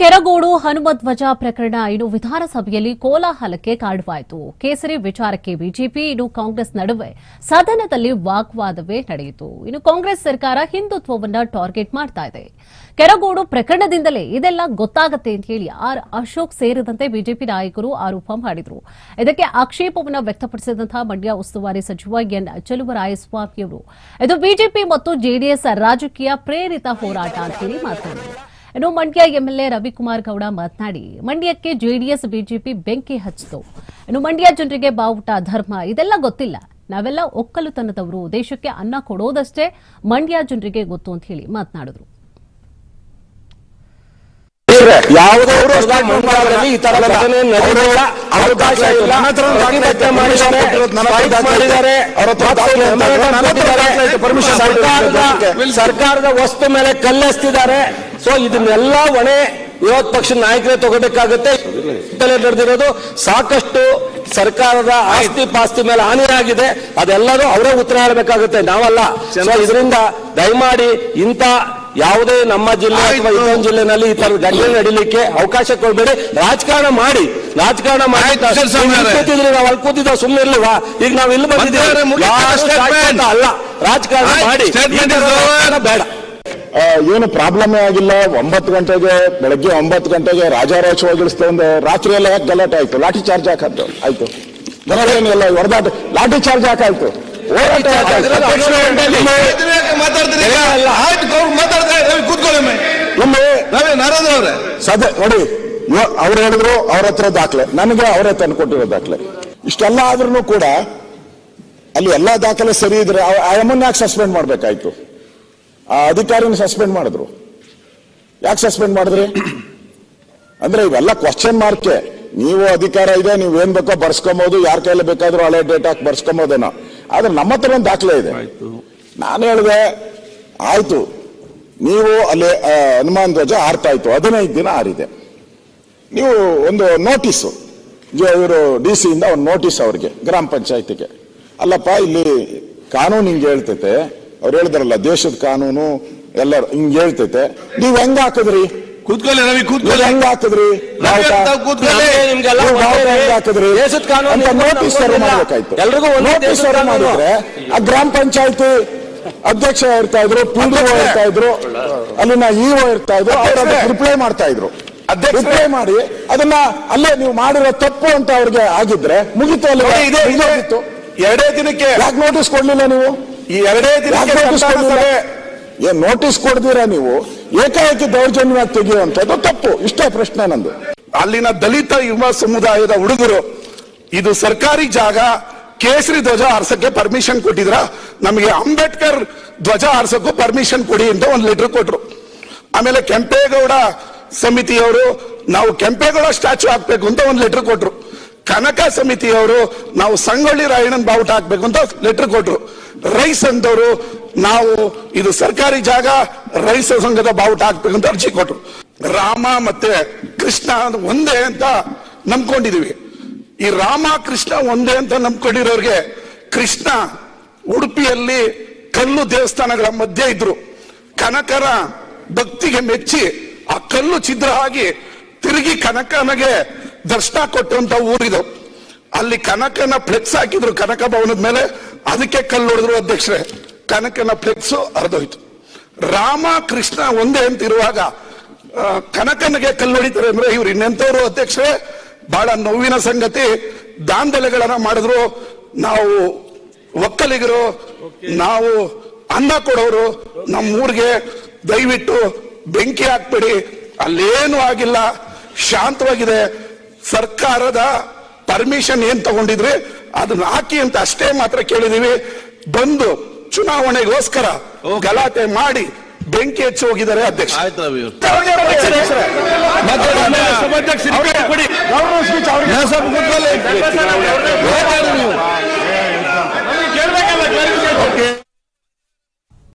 ಕೆರಗೋಡು ಹನುಮಧ್ವಜ ಪ್ರಕರಣ ಇನ್ನು ವಿಧಾನಸಭೆಯಲ್ಲಿ ಕೋಲಾಹಲಕ್ಕೆ ಕಾರಣವಾಯಿತು. ಕೇಸರಿ ವಿಚಾರಕ್ಕೆ ಬಿಜೆಪಿ, ಇನ್ನು ಕಾಂಗ್ರೆಸ್ ನಡುವೆ ಸದನದಲ್ಲಿ ವಾಗ್ವಾದವೇ ನಡೆಯಿತು. ಇನ್ನು ಕಾಂಗ್ರೆಸ್ ಸರ್ಕಾರ ಹಿಂದುತ್ವವನ್ನ ಟಾರ್ಗೆಟ್ ಮಾಡ್ತಾ ಇದೆ. ಕೆರಗೋಡು ಪ್ರಕರಣದಿಂದಲೇ ಇದೆಲ್ಲ ಗೊತ್ತಾಗುತ್ತೆ ಅಂತ ಹೇಳಿ ಆರ್ ಅಶೋಕ್ ಸೇರಿದಂತೆ ಬಿಜೆಪಿ ನಾಯಕರು ಆರೋಪ ಮಾಡಿದರು. ಇದಕ್ಕೆ ಆಕ್ಷೇಪವನ್ನು ವ್ಯಕ್ತಪಡಿಸಿದಂತಹ ಮಂಡ್ಯ ಉಸ್ತುವಾರಿ ಸಚಿವ ಎನ್ ಚಲುವರಾಯಸ್ವಾಮಿಯವರು ಇದು ಬಿಜೆಪಿ ಮತ್ತು ಜೆಡಿಎಸ್ ರಾಜಕೀಯ ಪ್ರೇರಿತ ಹೋರಾಟ ಅಂತ ಹೇಳಿ ಮಾತನಾಡಿದರು. ಇನ್ನು ಮಂಡ್ಯ ಎಂಎಲ್ಎ ರವಿಕುಮಾರ್ ಗೌಡ ಮಾತನಾಡಿ ಮಂಡ್ಯಕ್ಕೆ ಜೆಡಿಎಸ್ ಬಿಜೆಪಿ ಬೆಂಕಿ ಹಚ್ಚಿತು. ಇನ್ನು ಮಂಡ್ಯ ಜನರಿಗೆ ಬಾವುಟ ಧರ್ಮ ಇದೆಲ್ಲ ಗೊತ್ತಿಲ್ಲ. ನಾವೆಲ್ಲ ಒಕ್ಕಲುತನದವರು ದೇಶಕ್ಕೆ ಅನ್ನ ಕೊಡೋದಷ್ಟೇ ಮಂಡ್ಯ ಜನರಿಗೆ ಗೊತ್ತು ಅಂತ ಹೇಳಿ ಮಾತನಾಡಿದ್ರು. ಮುಂಭಾಗದಲ್ಲಿ ಈ ತರ ಘಟನೆ ನಡೆದಿಲ್ಲ ಅವಕಾಶ ಇಲ್ಲ. ಮಾಡಿದ್ದಾರೆ, ಸರ್ಕಾರದ ವಸ್ತು ಮೇಲೆ ಕಲ್ಲೆಸ್ತಿದ್ದಾರೆ. ಸೊ ಇದನ್ನೆಲ್ಲ ಹೊಣೆ ವಿರೋಧ ಪಕ್ಷದ ನಾಯಕರೇ ತಗೋಬೇಕಾಗುತ್ತೆ. ತಲೆ ನಡೆದಿರೋದು ಸಾಕಷ್ಟು ಸರ್ಕಾರದ ಆಸ್ತಿ ಪಾಸ್ತಿ ಮೇಲೆ ಹಾನಿಯಾಗಿದೆ. ಅದೆಲ್ಲರೂ ಅವರೇ ಉತ್ತರ ಹೇಳಬೇಕಾಗುತ್ತೆ. ನಾವಲ್ಲ. ಸೊ ಇದರಿಂದ ದಯಮಾಡಿ ಇಂಥ ಯಾವುದೇ ನಮ್ಮ ಜಿಲ್ಲೆ ಅಥವಾ. ಇನ್ನೊಂದು ಜಿಲ್ಲೆನಲ್ಲಿ ಈ ತರದ ಘಟನೆ ನಡೀಲಿಕ್ಕೆ ಅವಕಾಶ ಕೊಡಬೇಡಿ. ರಾಜಕಾರಣ ಮಾಡಿ. ರಾಜಕಾರಣ ಮಾಡಿ ನಾವ್ ನೀವು. ಕೂತಿದ್ರಿ ಅಲ್ಲಿ ಕೂತಿದ್ದ ಸುಮ್ಮನೆ ಇಲ್ವಾ ಈಗ ನಾವು ಇಲ್ಲಿ ಬಂದಿದ್ದೀವಿ. ಅಲ್ಲ. ರಾಜಕಾರಣ ಮಾಡಿ. ಬೇಡ. ಏನು ಪ್ರಾಬ್ಲಮ್ ಆಗಿಲ್ಲ. ಒಂಬತ್ತು ಗಂಟೆಗೆ ಬೆಳಗ್ಗೆ ಒಂಬತ್ತು ಗಂಟೆಗೆ ರಾಜಾರೋತ್ಸವಗೊಳಿಸ್ತಾ ಒಂದು ರಾತ್ರಿ ಎಲ್ಲ ಯಾಕೆ ಗಲಾಟೆ ಆಯ್ತು? ಲಾಠಿ ಚಾರ್ಜ್ ಹಾಕದ್ದು ಆಯ್ತು. ಬರೋದೇನಿಲ್ಲ ಹೊಡೆದಾಟ ಲಾಠಿ ಚಾರ್ಜ್ ಹಾಕಾಯ್ತು. ಹೋರಾಟ. ಇಲ್ಲಿ ಸದ ನೋಡಿ ಅವ್ರು ಹೇಳಿದ್ರು ಅವ್ರ ಹತ್ರ ದಾಖಲೆ. ನನಗೆ ಅವರೇ ತಂದು ಕೊಟ್ಟಿರೋ ದಾಖಲೆ. ಇಷ್ಟೆಲ್ಲ ಆದ್ರೂ ಕೂಡ ಅಲ್ಲಿ ಎಲ್ಲಾ ದಾಖಲೆ ಸರಿ ಇದ್ರೆ ಯಾಕೆ ಸಸ್ಪೆಂಡ್ ಮಾಡ್ಬೇಕಾಯ್ತು. ಆ ಅಧಿಕಾರಿನ ಸಸ್ಪೆಂಡ್ ಮಾಡಿದ್ರು. ಯಾಕೆ ಸಸ್ಪೆಂಡ್ ಮಾಡಿದ್ರಿ? ಅಂದ್ರೆ ಇವೆಲ್ಲ ಕ್ವಶನ್ ಮಾರ್ಕೆ ನೀವು ಅಧಿಕಾರ ಇದೆ ನೀವು ಏನ್ ಬೇಕೋ ಬರ್ಸ್ಕೊಬಹುದು ಯಾರ ಕೈಲಿ ಬೇಕಾದ್ರೂ ಹಳೆ ಡೇಟ್ ಹಾಕಿ ಬರ್ಸ್ಕೊಬೋದೇನೋ. ಆದ್ರೆ ನಮ್ಮ ಹತ್ರ ಒಂದು ದಾಖಲೆ ಇದೆ. ನಾನು ಹೇಳಿದೆ ಆಯ್ತು. ನೀವು ಅಲ್ಲಿ ಹನುಮಾನ್ ಧ್ವಜ ಆರ್ತಾಯ್ತು ಹದಿನೈದು ದಿನ ಆರಿದೆ ನೀವು ಒಂದು ನೋಟಿಸು ಇವರು ಡಿ ಸಿ ಇಂದ ಒಂದು ನೋಟಿಸ್ ಅವ್ರಿಗೆ ಗ್ರಾಮ ಪಂಚಾಯತಿಗೆ. ಅಲ್ಲಪ್ಪ ಇಲ್ಲಿ ಕಾನೂನು ಹಿಂಗೆ ಹೇಳ್ತೈತೆ. ಅವ್ರು ಹೇಳಿದ್ರಲ್ಲ ದೇಶದ ಕಾನೂನು ಎಲ್ಲ ಹಿಂಗ್ ಹೇಳ್ತೈತೆ. ನೀವ್ ಹೆಂಗ್ ಹಾಕಿದ್ರಿ? ಕೂತ್ಕೊಳ್ಳಿ ರವಿ ನೀವ್ ಕೂತ್ಕೊಳ್ಳಿ. ಹೆಂಗ್ ಹಾಕಿದ್ರಿ? ಕೂತ್ಕೊಳ್ಳಿ. ನಿಮ್ಗೆಲ್ಲ ಒಂದೇ ಹೆಂಗ್ ಹಾಕಿದ್ರಿ? ದೇಶದ ಕಾನೂನು ಅಂತ ನೋಟಿಸ್ ತರ ಮಾಡ್ಬೇಕಾಯ್ತು. ಎಲ್ರಿಗೂ ಒಂದೇ ನೋಟಿಸ್ ದೇಶದ ತರ ಕಾನೂನು. ಮಾಡಿದ್ರೆ ಆ ಗ್ರಾಮ ಪಂಚಾಯತಿ ಅಧ್ಯಕ್ಷ ಇರ್ತಾ ಇದ್ರು ಪಿ ಡಿ ಇರ್ತಾ ಇದ್ರು ಅಲ್ಲಿನ ಇಒ ಇರ್ತಾ ಇದ್ರು ಅವ್ರ ರಿಪ್ಲೈ ಮಾಡ್ತಾ ಇದ್ರು. ಅಧ್ಯಕ್ಷರೇ. ರಿಪ್ಲೈ ಮಾಡಿ ಅದನ್ನ ಅಲ್ಲೇ ನೀವು ಮಾಡಿರೋ ತಪ್ಪು ಅಂತ ಅವ್ರಿಗೆ ಆಗಿದ್ರೆ ಮುಗಿತು ಅಲ್ಲಿ. ನೋಡಿ, ಇದೆ- ಇದೆ. ಮುಗಿತು ಎರಡೇ ದಿನಕ್ಕೆ ಯಾಕೆ ನೋಟಿಸ್ ಕೊಡ್ಲಿಲ್ಲ ನೀವು? ಈ ಎರಡೇ ದಿನಕ್ಕೆ ಸಂತಾನ ಸಭೆ? ಏನ್ ನೋಟಿಸ್ ಕೊಡ್ದಿರಾ ನೀವು? ಏಕಾಏಕಿ ದೌರ್ಜನ್ಯ ತೆಗೆಯುವಂಥದ್ದು ತಪ್ಪು. ಇಷ್ಟೇ ಪ್ರಶ್ನೆ ನಂದು. ಅಲ್ಲಿನ ದಲಿತ ಯುವ ಸಮುದಾಯದ ಹುಡುಗರು ಇದು ಸರ್ಕಾರಿ ಜಾಗ ಕೇಸರಿ ಧ್ವಜ ಆರ್ಸಕ್ಕೆ ಪರ್ಮಿಷನ್ ಕೊಟ್ಟಿದ್ರ? ನಮಗೆ ಅಂಬೇಡ್ಕರ್ ಧ್ವಜ ಆರ್ಸಕ್ಕೂ ಪರ್ಮಿಷನ್ ಕೊಡಿ ಅಂತ ಒಂದು ಲೆಟರ್ ಕೊಟ್ರು. ಆಮೇಲೆ ಕೆಂಪೇಗೌಡ ಸಮಿತಿಯವರು ನಾವು ಕೆಂಪೇಗೌಡ ಸ್ಟ್ಯಾಚು ಹಾಕ್ಬೇಕು ಅಂತ ಒಂದು ಲೆಟರ್ ಕೊಟ್ರು. ಕನಕ ಸಮಿತಿಯವರು ನಾವು ಸಂಗೊಳ್ಳಿ ರಾಯಣ್ಣನ ಬಾವುಟ ಹಾಕ್ಬೇಕು ಅಂತ ಲೆಟರ್ ಕೊಟ್ರು. ರೈಸ್ ಅಂತವರು ನಾವು ಇದು ಸರ್ಕಾರಿ ಜಾಗ, ರೈಸ ಸಂಘದ ಬಾವುಟ ಹಾಕ್ಬೇಕು ಅಂತ ಅರ್ಜಿ ಕೊಟ್ರು. ರಾಮ ಮತ್ತೆ ಕೃಷ್ಣ ಒಂದೇ ಅಂತ ನಂಬ್ಕೊಂಡಿದೀವಿ. ಈ ರಾಮ, ಕೃಷ್ಣ ಒಂದೇ ಅಂತ ನಂಬ್ಕೊಂಡಿರೋರಿಗೆ ಕೃಷ್ಣ ಉಡುಪಿಯಲ್ಲಿ ಕಲ್ಲು ದೇವಸ್ಥಾನಗಳ ಮಧ್ಯೆ ಇದ್ರು. ಕನಕರ ಭಕ್ತಿಗೆ ಮೆಚ್ಚಿ ಆ ಕಲ್ಲು ಛಿದ್ರ ಆಗಿ ತಿರುಗಿ ಕನಕನಿಗೆ ದರ್ಶನ ಕೊಟ್ಟಂತ ಊರಿದು ಅಲ್ಲಿ ಕನಕನ ಫ್ಲೆಕ್ಸ್ ಹಾಕಿದ್ರು, ಕನಕ ಭವನದ ಮೇಲೆ. ಅದಕ್ಕೆ ಕಲ್ಲು ಹೊಡೆದ್ರು ಅಧ್ಯಕ್ಷರೇ. ಕನಕನ ಫ್ಲೆಕ್ಸ್ ಹರಿದೋಯ್ತು. ರಾಮ ಕೃಷ್ಣ ಒಂದೇ ಅಂತ ಇರುವಾಗ ಕನಕನಿಗೆ ಕಲ್ಲು ಹೊಡಿತಾರೆ ಅಂದ್ರೆ ಇವ್ರು ಇನ್ನೆಂತವ್ರು ಅಧ್ಯಕ್ಷರೇ? ಬಹಳ ನೋವಿನ ಸಂಗತಿ. ದಾಂಧಲೆಗಳನ್ನ ಮಾಡಿದ್ರು. ನಾವು ಒಕ್ಕಲಿಗರು, ನಾವು ಅನ್ನ ಕೊಡೋರು ನಮ್ಮ ಊರಿಗೆ ದಯವಿಟ್ಟು ಬೆಂಕಿ ಹಾಕ್ಬೇಡಿ. ಅಲ್ಲೇನು ಆಗಿಲ್ಲ. ಶಾಂತವಾಗಿದೆ. ಸರ್ಕಾರದ ಪರ್ಮಿಷನ್ ಏನ್ ತಗೊಂಡಿದ್ರಿ? ಅದನ್ನ ಹಾಕಿ ಅಂತ ಅಷ್ಟೇ ಮಾತ್ರ ಕೇಳಿದೀವಿ. ಬಂದು ಚುನಾವಣೆಗೋಸ್ಕರ ಗಲಾಟೆ ಮಾಡಿ ಬೆಂಕಿ ಹೆಚ್ಚು ಹೋಗಿದ್ದಾರೆ ಅಧ್ಯಕ್ಷ. ಆಯ್ತು